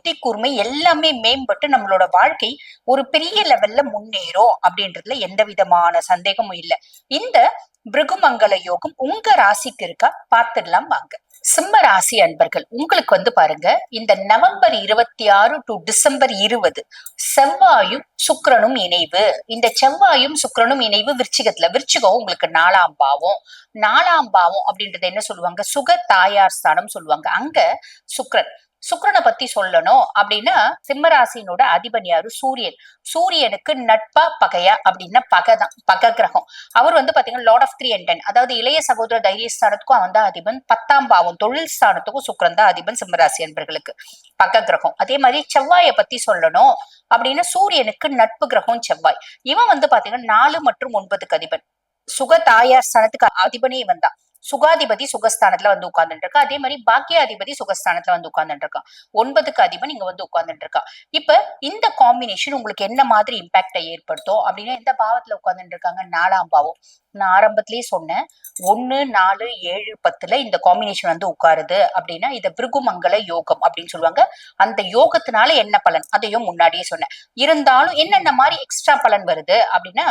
புத்தி கூர்மை எல்லாமே மேம்பட்டு நம்மளோட வாழ்க்கை ஒரு பெரிய லெவல்ல முன்னேறும் அப்படின்றதுல எந்த விதமான சந்தேகமும் இல்லை. இந்த பிருகுமங்கல யோகம் உங்க ராசிக்கு இருக்கா? பார்த்துடலாம் வாங்க. சிம்ம ராசி அன்பர்கள் உங்களுக்கு வந்து பாருங்க இந்த நவம்பர் இருபத்தி ஆறு டு டிசம்பர் இருபது செவ்வாயும் சுக்கரனும் இணைவு. இந்த செவ்வாயும் சுக்கிரனும் இணைவு விருச்சிகத்துல. விருச்சிகம் உங்களுக்கு நாலாம் பாவம். நாலாம் பாவம் அப்படின்றத என்ன சொல்லுவாங்க? சுக தாயார் ஸ்தானம் சொல்லுவாங்க. அங்க சுக்கரன் சுக்கரனை பத்தி சொல்லணும் அப்படின்னா சிம்மராசினோட அதிபன் யாரு? சூரியன். சூரியனுக்கு நட்பா பகையா அப்படின்னா பகதான் பக கிரகம். அவர் வந்து பாத்தீங்கன்னா lord of three and ten அதாவது இளைய சகோதர தைரியஸ்தானத்துக்கும் அவன் தான் அதிபன். பத்தாம் பாவம் தொழில் ஸ்தானத்துக்கும் சுக்கரன் தான் அதிபன் சிம்மராசி என்பர்களுக்கு பக கிரகம். அதே மாதிரி செவ்வாயை பத்தி சொல்லணும் அப்படின்னா சூரியனுக்கு நட்பு கிரகம் செவ்வாய். இவன் வந்து பாத்தீங்கன்னா நாலு மற்றும் ஒன்பதுக்கு அதிபன். சுக தாயார் ஸ்தானத்துக்கு அதிபனே இவன் தான். சுகாதிபதி சுகஸ்தானத்துல வந்து உட்கார்ந்துட்டு இருக்கா அதே மாதிரி பாக்கியாதிபதி சுகஸ்தானத்துல வந்து உட்கார்ந்துட்டு இருக்கான் ஒன்பதுக்கு அதிபன் இங்க வந்து உட்கார்ந்துட்டு இருக்கான் இப்ப இந்த காம்பினேஷன் உங்களுக்கு என்ன மாதிரி இம்பாக்டை ஏற்படுத்தும்? அப்படின்னா எந்த பாவத்துல உட்கார்ந்துட்டு இருக்காங்க நாலாம் பாவம். நான் ஆரம்பத்திலேயே சொன்னேன் ஒன்னு நாலு ஏழு பத்துல இந்த காம்பினேஷன் வந்து உட்காருது அப்படின்னா இதை பிருகுமங்கல யோகம் அப்படின்னு சொல்லுவாங்க. அந்த யோகத்தினால என்ன பலன்? அதையும் முன்னாடியே சொன்னேன். இருந்தாலும் என்னென்ன மாதிரி எக்ஸ்ட்ரா பலன் வருது அப்படின்னா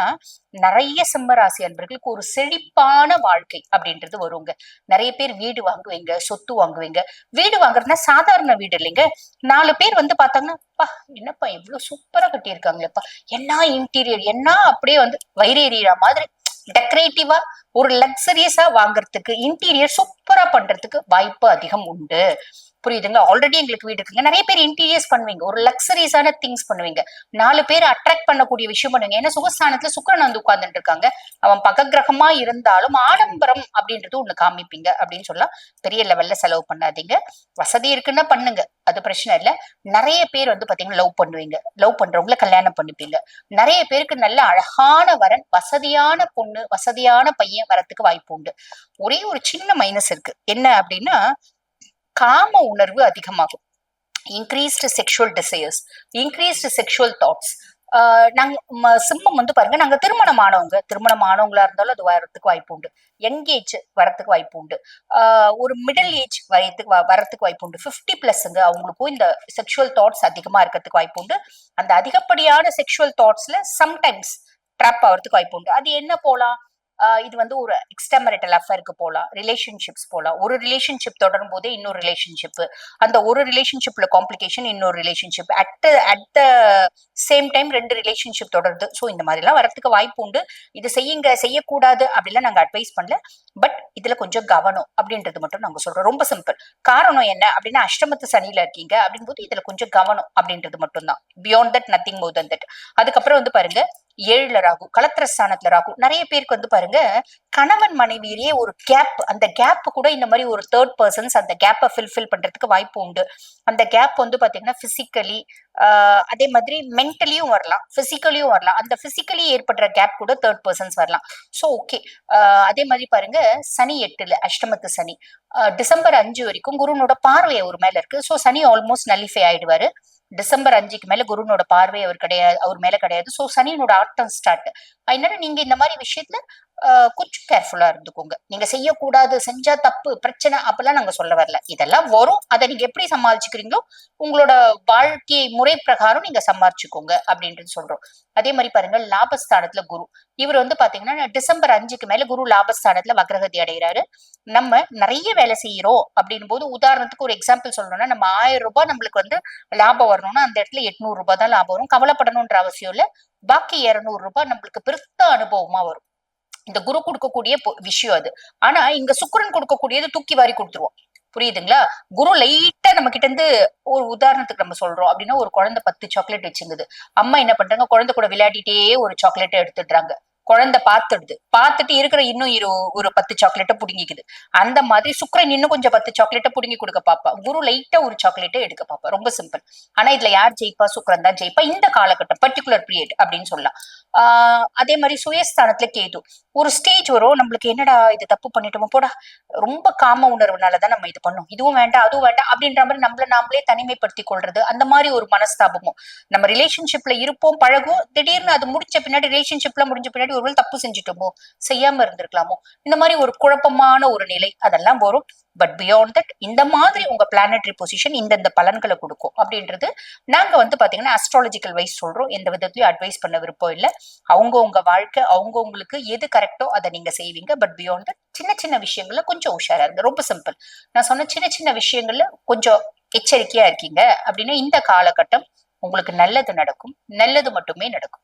நிறைய சிம்மராசி அன்பர்களுக்கு ஒரு செழிப்பான வாழ்க்கை அப்படின்றது வருங்க. நிறைய பேர் வீடு வாங்குவீங்க சொத்து வாங்குவீங்க. வீடு வாங்குறதுனா சாதாரண வீடு இல்லைங்க. நாலு பேர் வந்து பார்த்தாங்கன்னா பா என்னப்பா இவ்வளவு சூப்பரா கட்டியிருக்காங்களேப்பா. என்ன இன்டீரியர் என்ன அப்படியே வந்து வயிறு எறிகிற மாதிரி டெக்கரேட்டிவா ஒரு லக்ஸரியஸா வாங்குறதுக்கு இன்டீரியர் சூப்பரா பண்றதுக்கு வாய்ப்பு அதிகம் உண்டு. புரியுதுங்களா? ஆல்ரெடி எங்களுக்கு வீடு இருக்குங்க. நிறைய பேர் இன்டீரியர்ஸ் பண்ணுவீங்க. ஒரு லக்ஸரிஸான திங்ஸ் பண்ணுவீங்க. நாலு பேர் அட்ராக்ட் பண்ணக்கூடிய விஷயம் பண்ணுவீங்க. ஏன்னா சுகஸ்தானத்துல சுக்கரன் வந்து உட்கார்ந்துட்டு இருக்காங்க. அவன் பகக்கிரகமா இருந்தாலும் ஆடம்பரம் அப்படின்றது ஒண்ணு காமிப்பீங்க அப்படின்னு சொல்லலாம் பெரிய லெவல்ல செலவு பண்ணாதீங்க. வசதி இருக்குன்னா பண்ணுங்க. அது பிரச்சனை இல்ல. நிறைய பேர் வந்து பாத்தீங்கன்னா லவ் பண்ணுவீங்க. லவ் பண்றவங்கள கல்யாணம் பண்ணிப்பீங்க. நிறைய பேருக்கு நல்ல அழகான வரன் வசதியான பொண்ணு வசதியான பையன் வரத்துக்கு வாய்ப்பு உண்டு. ஒரே ஒரு சின்ன மைனஸ் இருக்கு. என்ன அப்படின்னா காம உணர்வு அதிகமாகும். Increased sexual desires increased sexual thoughts நாங்க சிம்மம் வந்து பாருங்க நாங்க திருமணம் ஆனவங்க திருமணம் ஆனவங்களா இருந்தாலும் அது வரத்துக்கு வாய்ப்பு உண்டு. யங் ஏஜ் வரத்துக்கு வாய்ப்பு உண்டு. ஒரு மிடில் ஏஜ் வயத்துக்கு வ- வரத்துக்கு வாய்ப்பு உண்டு. ஃபிஃப்டி பிளஸ்ங்க அவங்களுக்கும் இந்த செக்ஷுவல் தாட்ஸ் அதிகமா இருக்கிறதுக்கு வாய்ப்பு உண்டு. அந்த அதிகப்படியான செக்ஷுவல் தாட்ஸ்ல சம்டைம்ஸ் ட்ராப் ஆகிறதுக்கு வாய்ப்பு உண்டு. அது என்ன போலாம்? இது வந்து ஒரு எக்ஸ்டமரிட்டல் அஃபேருக்கு போகலாம் ரிலேஷன்ஷிப்ஸ் போகலாம் ஒரு ரிலேஷன்ஷிப் தொடரும் போதே இன்னொரு ரிலேஷன்ஷிப் அந்த ஒரு ரிலேஷன்ஷிப்ல காம்ப்ளிகேஷன் இன்னொரு relationship at at the same time ரெண்டு ரிலேஷன்ஷிப் தொடருது. ஸோ இந்த மாதிரிலாம் வரத்துக்கு வாய்ப்பு உண்டு. இது செய்யுங்க செய்யக்கூடாது அப்படிலாம் நாங்கள் அட்வைஸ் பண்ணல. பட் இதுல கொஞ்சம் கவனம் அப்படின்றது மட்டும் நாங்கள் சொல்றோம். ரொம்ப சிம்பிள் காரணம் என்ன அப்படின்னா அஷ்டமத்து சனியில இருக்கீங்க அப்படின் போது இதுல கொஞ்சம் கவனம் அப்படின்றது மட்டும்தான். Beyond that nothing more than that அதுக்கப்புறம் வந்து பாருங்க ஏழுல ராகு கலத்திர ஸ்தானத்துல ராகு. நிறைய பேருக்கு வந்து பாருங்க கணவன் மனைவியிலேயே ஒரு கேப் அந்த கேப் கூட இந்த மாதிரி ஒரு தேர்ட் பர்சன்ஸ் அந்த கேப்பை ஃபில்ஃபில் பண்றதுக்கு வாய்ப்பு உண்டு. அந்த கேப் வந்து பாத்தீங்கன்னா பிசிக்கலி அதே மாதிரி மென்டலியும் வரலாம். பிசிக்கலியும் வரலாம். அந்த பிசிக்கலி ஏற்படுற கேப் கூட தேர்ட் பர்சன்ஸ் வரலாம். ஸோ ஓகே அதே மாதிரி பாருங்க சனி எட்டுல அஷ்டமத்து சனி. டிசம்பர் அஞ்சு வரைக்கும் குருனோட பார்வை ஒரு மேல இருக்கு. ஸோ சனி ஆல்மோஸ்ட் நல்லிஃபை ஆயிடுவாரு. டிசம்பர் அஞ்சுக்கு மேல குருனோட பார்வை அவர் கிடையாது அவர் மேல கிடையாது. சோ சனியனோட ஆட்டம் ஸ்டார்ட் அதனால நீங்க இந்த மாதிரி விஷயத்துல கொஞ்சம் கேர்ஃபுல்லா இருந்துக்கோங்க. நீங்க செய்யக்கூடாது செஞ்சா தப்பு பிரச்சனை அப்பெல்லாம் நாங்க சொல்ல வரல. இதெல்லாம் வரும். அதை நீங்க எப்படி சமாளிச்சுக்கிறீங்களோ உங்களோட வாழ்க்கை முறை பிரகாரம் நீங்க சமாளிச்சுக்கோங்க அப்படின்றது சொல்றோம். அதே மாதிரி பாருங்க லாபஸ்தானத்துல குரு. இவர் வந்து பாத்தீங்கன்னா டிசம்பர் அஞ்சுக்கு மேல குரு லாபஸ்தானத்துல வக்ரகதி அடைகிறாரு. நம்ம நிறைய வேலை செய்யறோம் அப்படின் போது உதாரணத்துக்கு ஒரு எக்ஸாம்பிள் சொல்லணும்னா நம்ம ஆயிரம் ரூபாய் நம்மளுக்கு வந்து லாபம் வரணும்னா அந்த இடத்துல எட்நூறு ரூபாய் தான் லாபம் வரும். கவலைப்படணும்ன்ற அவசியம் இல்ல. பாக்கி இருநூறு ரூபாய் நம்மளுக்கு பெருத்த அனுபவமா வரும். இந்த குரு கொடுக்கக்கூடிய விஷயம் அது. ஆனா இங்க சுக்கரன் கொடுக்கக்கூடியது தூக்கி வாரி கொடுத்துருவோம். புரியுதுங்களா? குரு லைட்டா நம்ம கிட்ட இருந்து ஒரு உதாரணத்துக்கு நம்ம சொல்றோம். அப்படின்னா ஒரு குழந்தை பத்து சாக்லேட் வச்சிருந்தது. அம்மா என்ன பண்றாங்க குழந்தை கூட விளையாடிட்டே ஒரு சாக்லேட்டை எடுத்துடுறாங்க. குழந்தை பார்த்துடுது. பார்த்துட்டு இருக்கிற இன்னும் இரு ஒரு பத்து சாக்லேட்டை புடுங்கிக்குது. அந்த மாதிரி சுக்ரன் இன்னும் கொஞ்சம் பத்து சாக்லேட்டை புடுங்கி கொடுக்க பாப்பா. குரு லைட்டா ஒரு சாக்லேட்டை எடுக்க பாப்பா. ரொம்ப சிம்பிள் ஆனா இதுல யார் ஜெயிப்பா? சுக்ரன் தான் ஜெயிப்பா. இந்த காலகட்டம் பர்டிகுலர் பீரியட் அப்படின்னு சொல்லலாம். ஆஹ் அதே மாதிரி சுயஸ்தானத்துல கேது. ஒரு ஸ்டேஜ் வரும். நம்மளுக்கு என்னடா இது தப்பு பண்ணிட்டோமோ? போடா. ரொம்ப காம உணர்வுனாலதான் நம்ம இது பண்ணோம். இதுவும் வேண்டாம் அதுவும் வேண்டாம் அப்படின்ற மாதிரி நம்மள நாமளே தனிமைப்படுத்தி கொள்றது அந்த மாதிரி ஒரு மனஸ்தாபமும். நம்ம ரிலேஷன்ஷிப்ல இருப்போம் பழகும் திடீர்னு அது முடிச்ச பின்னாடி ரிலேஷன்ஷிப்ல முடிஞ்ச பின்னாடி ஒருவேளை தப்பு செஞ்சுட்டோமோ செய்யாம இருந்திருக்கலாமோ இந்த மாதிரி ஒரு குழப்பமான ஒரு நிலை அதெல்லாம் வரும். பட் பியாண்ட் தட் இந்த மாதிரி உங்க பிளானட்ரி பொசிஷன் இந்தந்த பலன்களை கொடுக்கும். அப்படின்றது நாங்க வந்து பாத்தீங்கன்னா அஸ்ட்ராலஜிக்கல் வைஸ் சொல்றோம். எந்த விதத்துலயும் அட்வைஸ் பண்ண விருப்பம் இல்லை. அவங்க உங்க வாழ்க்கை அவங்கவுங்களுக்கு எது கரெக்டோ அதை நீங்க செய்வீங்க. பட் பியாண்ட் தட் சின்ன சின்ன விஷயங்கள்ல கொஞ்சம் உஷாரா இருங்க. ரொம்ப சிம்பிள் நான் சொன்ன சின்ன சின்ன விஷயங்கள்ல கொஞ்சம் எச்சரிக்கையா இருக்கீங்க. அப்படின்னா இந்த காலகட்டம் உங்களுக்கு நல்லது நடக்கும். நல்லது மட்டுமே நடக்கும்.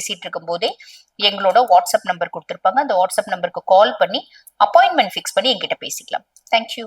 பேசிட்டு இருக்கும் போதே எங்களோட வாட்ஸ்அப் நம்பர் கொடுத்துருப்பாங்க. அந்த வாட்ஸ்அப் நம்பருக்கு கால் பண்ணி அப்பாயின்மெண்ட் ஃபிக்ஸ் பண்ணி எங்கிட்ட பேசிக்கலாம். தேங்க்யூ